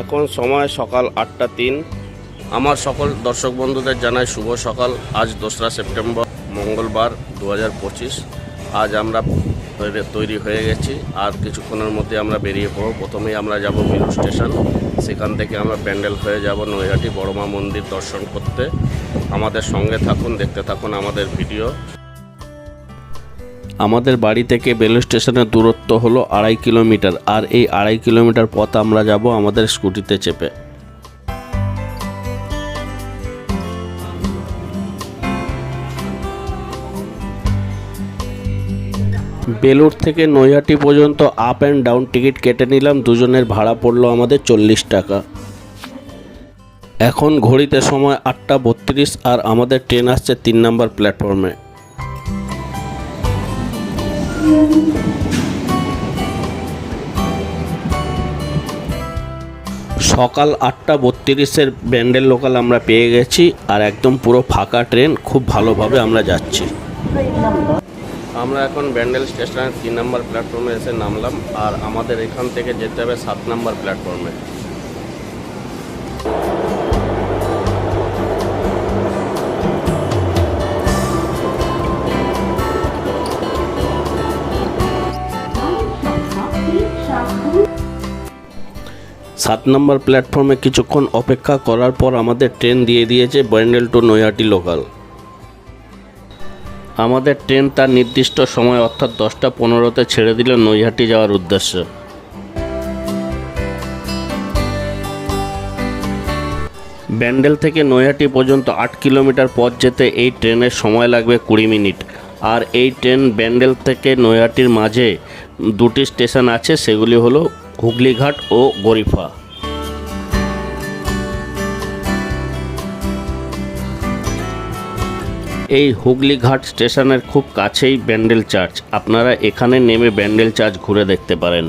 এখন সময় সকাল আটটা তিন। আমার সকল দর্শক বন্ধুদের জানাই শুভ সকাল। আজ দোসরা সেপ্টেম্বর, মঙ্গলবার দু হাজার পঁচিশ। আজ আমরা তৈরি- হয়ে গেছি। আর কিছুক্ষণের মধ্যে আমরা বেরিয়ে পড়ব। প্রথমেই আমরা যাব মিরু স্টেশন। সেখান থেকে আমরা প্যান্ডেল হয়ে যাব নৈহাটি বড়মা মন্দির দর্শন করতে। আমাদের সঙ্গে থাকুন, দেখতে থাকুন আমাদের ভিডিও। আমাদের বাড়ি থেকে বেলু স্টেশনের দূরত্ব হলো আড়াই কিলোমিটার, আর এই আড়াই কিলোমিটার পথ আমরা যাব আমাদের স্কুটিতে চেপে। বেলুর থেকে নৈহাটি পর্যন্ত আপ অ্যান্ড ডাউন টিকিট কেটে নিলাম, দুজনের ভাড়া পড়ল আমাদের চল্লিশ টাকা। এখন ঘড়িতে সময় আটটা বত্রিশ, আর আমাদের ট্রেন আসছে তিন নম্বর প্ল্যাটফর্মে সকাল আটটা বত্রিশের ব্যান্ডেল লোকাল আমরা পেয়ে গেছি আর একদম পুরো ফাঁকা ট্রেন, খুব ভালোভাবে আমরা যাচ্ছি। আমরা এখন ব্যান্ডেল স্টেশনের তিন নম্বর প্ল্যাটফর্মে এসে নামলাম আর আমাদের এখান থেকে যেতে হবে সাত নম্বর প্ল্যাটফর্মে। সাত নম্বর প্ল্যাটফর্মে কিছুক্ষণ অপেক্ষা করার পর আমাদের ট্রেন দিয়ে দিয়েছে ব্যান্ডেল টু নৈহাটি লোকাল। আমাদের ট্রেন তার নির্দিষ্ট সময় অর্থাৎ দশটা পনেরোতে ছেড়ে দিল নৈহাটি যাওয়ার উদ্দেশ্যে। ব্যান্ডেল থেকে নৈহাটি পর্যন্ত আট কিলোমিটার পথ যেতে এই ট্রেনের সময় লাগবে কুড়ি মিনিট। আর এই ট্রেন ব্যান্ডেল থেকে নৈহাটির মাঝে দুটি স্টেশন আছে, সেগুলি হলো হুগলিঘাট ও গরিফা। এই হুগলিঘাট স্টেশনের খুব কাছেই ব্যান্ডেল চার্চ। আপনারা এখানে নেমে ব্যান্ডেল চার্চ ঘুরে দেখতে পারেন।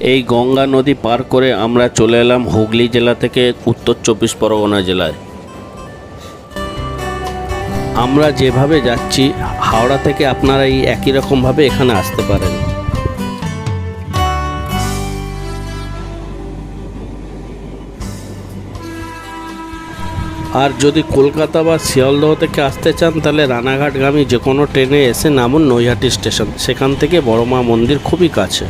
এই গঙ্গা নদী পার করে আমরা চলে এলাম হুগলি জেলা থেকে উত্তর চব্বিশ পরগনা জেলায়। আমরা যেভাবে যাচ্ছি, হাওড়া থেকে আপনারা এই একই রকমভাবে এখানে আসতে পারেন। আর যদি কলকাতা বা শিয়ালদহ থেকে আসতে চান, তাহলে রানাঘাটগামী যে কোনো ট্রেনে এসে নামুন নৈহাটি স্টেশন। সেখান থেকে বড়মা মন্দির খুবই কাছে।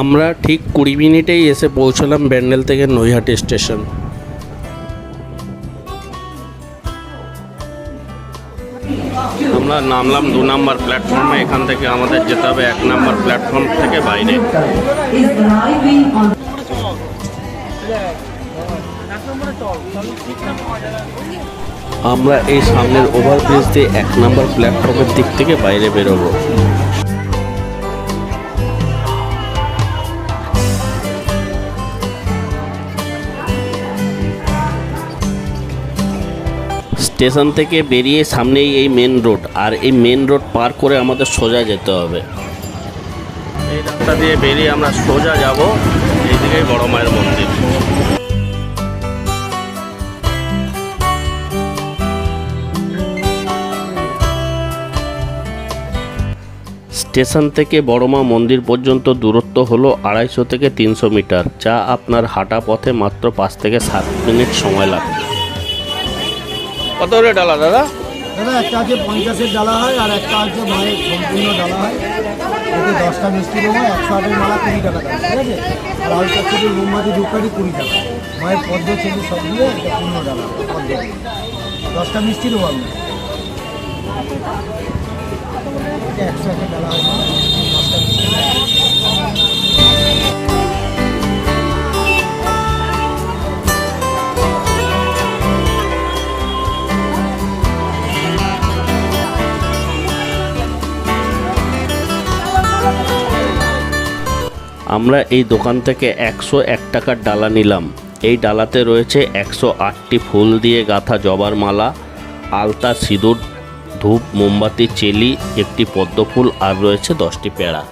আমরা ঠিক কুড়ি মিনিটেই এসে পৌঁছলাম ব্যান্ডেল থেকে নৈহাটি স্টেশন। আমরা নামলাম দু নম্বর প্ল্যাটফর্মে, এখান থেকে আমাদের যেতে হবে এক নম্বর প্ল্যাটফর্ম থেকে বাইরে। আমরা এই সামনের ওভারব্রিজ দিয়ে এক নম্বর প্ল্যাটফর্মের দিক থেকে বাইরে বেরোবো। স্টেশন থেকে বেরিয়ে সামনেই এই মেন রোড আর এই মেন রোড পার করে আমাদের সোজা যেতে হবে। এই রাস্তা দিয়ে বেরিয়ে আমরা সোজা যাব এইদিকেই বড় মায়ের মন্দির। স্টেশন থেকে বড়মা মন্দির পর্যন্ত দূরত্ব হলো আড়াইশো থেকে তিনশো মিটার যা আপনার হাঁটা পথে মাত্র পাঁচ থেকে সাত মিনিট সময় লাগবে। কত করে ডালা, দাদা? দাদা, একটা আছে পঞ্চাশের ডালা হয় আর একটা আছে মায়ের সম্পূর্ণ ডালা হয়। এতে দশটা মিষ্টি দেবো একশো আটের মালা কুড়ি টাকা দাম, ঠিক আছে? আর আলতা থেকে মোমবাতি, ধূপকাঠি কুড়ি টাকা। মায়ের পদ্ম ছেলে সব দিয়ে একটা পূর্ণ ডালা, পদ্ম দশটা মিষ্টি দেবো আপনার একশো একটা ডালা হয়, দশটা মিষ্টি আমরা এই দোকান থেকে একশো এক টাকার ডালা নিলাম। এই ডালাতে রয়েছে একশো আটটি ফুল দিয়ে গাঁথা জবার মালা, আলতা, সিঁদুর, ধূপ, মোমবাতি, চেলি, একটি পদ্ম ফুল আর রয়েছে দশটি পেড়া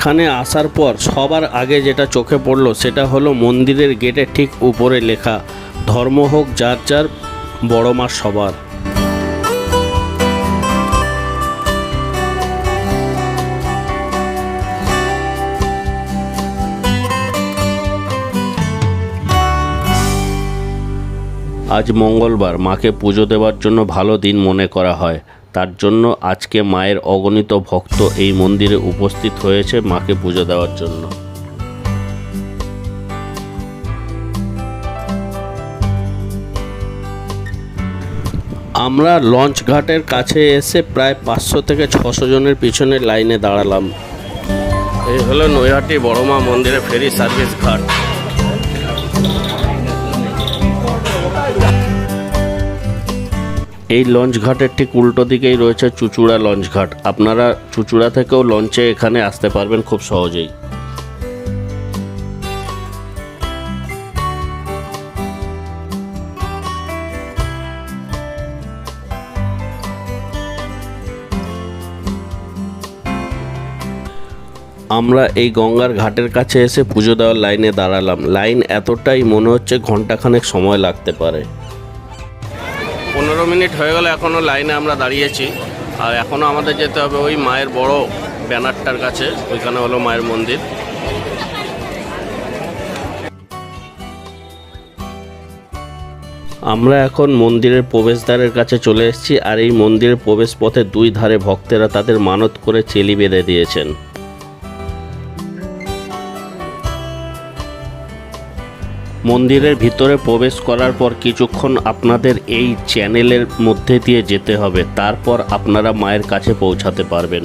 এখানে আসার পর সবার আগে যেটা চোখে পড়ল সেটা হলো মন্দিরের গেটের ঠিক উপরে লেখা, ধর্ম হোক যার যার, বড় মা সবার। আজ মঙ্গলবার মাকে পুজো দেওয়ার জন্য ভালো দিন মনে করা হয়। তার জন্য আজকে মায়ের অগণিত ভক্ত এই মন্দিরে উপস্থিত হয়েছে মাকে পুজো দেওয়ার জন্য। আমরা লঞ্চ ঘাটের কাছে এসে প্রায় পাঁচশো থেকে ছশো জনের পিছনে লাইনে দাঁড়ালাম। এই হলো নৈহাটি বড়মা মন্দিরে ফেরি সার্ভিস ঘাট। এই লঞ্চ ঘাটের ঠিক উল্টো দিকেই রয়েছে চুচুড়া লঞ্চ ঘাট। আপনারা চুচুড়া থেকেও লঞ্চে এখানে আসতে পারবেন খুব সহজেই। আমরা এই গঙ্গার ঘাটের কাছে এসে পুজো দেওয়ার লাইনে দাঁড়ালাম। লাইন এতটাই মনে হচ্ছে ঘন্টাখানেক সময় লাগতে পারে। পনেরো মিনিট হয়ে গেল এখনও লাইনে আমরা দাঁড়িয়েছি। আর এখনও আমাদের যেতে হবে ওই মায়ের বড় ব্যানারটার কাছে, ওইখানে হলো মায়ের মন্দির। আমরা এখন মন্দিরের প্রবেশদ্বারের কাছে চলে এসেছি, আর এই মন্দিরের প্রবেশ পথে দুই ধারে ভক্তেরা তাদের মানত করে চেলি বেঁধে দিয়েছেন। মন্দিরের ভিতরে প্রবেশ করার পর কিছুক্ষণ আপনাদের এই চ্যানেলের মধ্যে দিয়ে যেতে হবে। তারপর আপনারা মায়ের কাছে পৌঁছাতে পারবেন।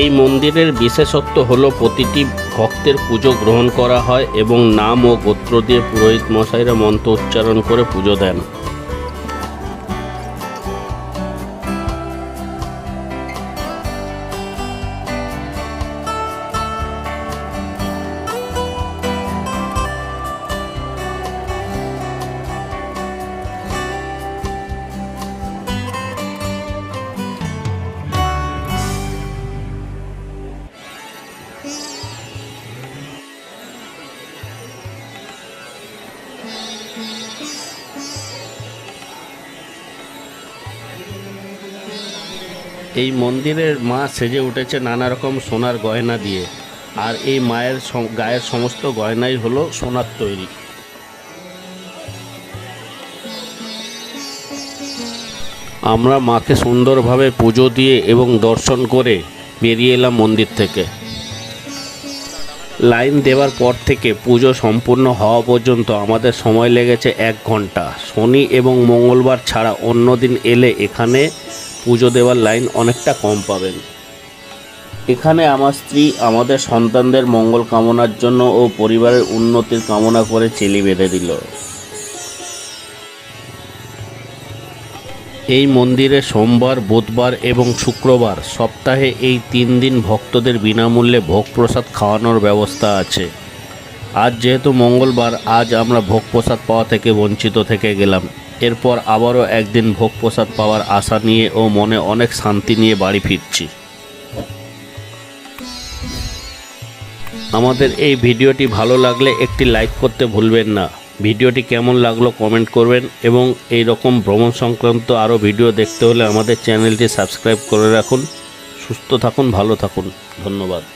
এই মন্দিরের বিশেষত্ব হল প্রতিটি ভক্তের পুজো গ্রহণ করা হয় এবং নাম ও গোত্র দিয়ে পুরোহিত মশাইরা মন্ত্র উচ্চারণ করে পুজো দেন। এই মন্দিরের মা সেজে উঠেছে নানা রকম সোনার গয়না দিয়ে। আর এই মায়ের গায়ের সমস্ত গয়নাই হলো সোনার তৈরি। আমরা মাকে সুন্দরভাবে পুজো দিয়ে এবং দর্শন করে বেরিয়ে এলাম মন্দির থেকে। লাইন দেওয়ার পর থেকে পুজো সম্পূর্ণ হওয়া পর্যন্ত আমাদের সময় লেগেছে এক ঘণ্টা। শনি এবং মঙ্গলবার ছাড়া অন্য দিন এলে এখানে পুজো দেওয়ার লাইন অনেকটা কম পাবেন। এখানে আমার স্ত্রী, আমাদের সন্তানদের মঙ্গল কামনার জন্য ও পরিবারের উন্নতির কামনা করে চেলি বেঁধে দিল। এই মন্দিরে সোমবার, বুধবার এবং শুক্রবার সপ্তাহে এই তিন দিন ভক্তদের বিনামূল্যে ভোগ প্রসাদ খাওয়ানোর ব্যবস্থা আছে। আজ যেহেতু মঙ্গলবার, আজ আমরা ভোগ প্রসাদ পাওয়া থেকে বঞ্চিত থেকে গেলাম। এরপর আবারও একদিন ভোগ প্রসাদ পাওয়ার আশা নিয়ে ও মনে অনেক শান্তি নিয়ে বাড়ি ফিরছি। আমাদের এই ভিডিওটি ভালো লাগলে একটি লাইক করতে ভুলবেন না। ভিডিওটি কেমন লাগল কমেন্ট করবেন এবং এই রকম ভ্রমণ সংক্রান্ত আরও ভিডিও দেখতে হলে আমাদের চ্যানেলটি সাবস্ক্রাইব করে রাখুন। সুস্থ থাকুন, ভালো থাকুন। ধন্যবাদ।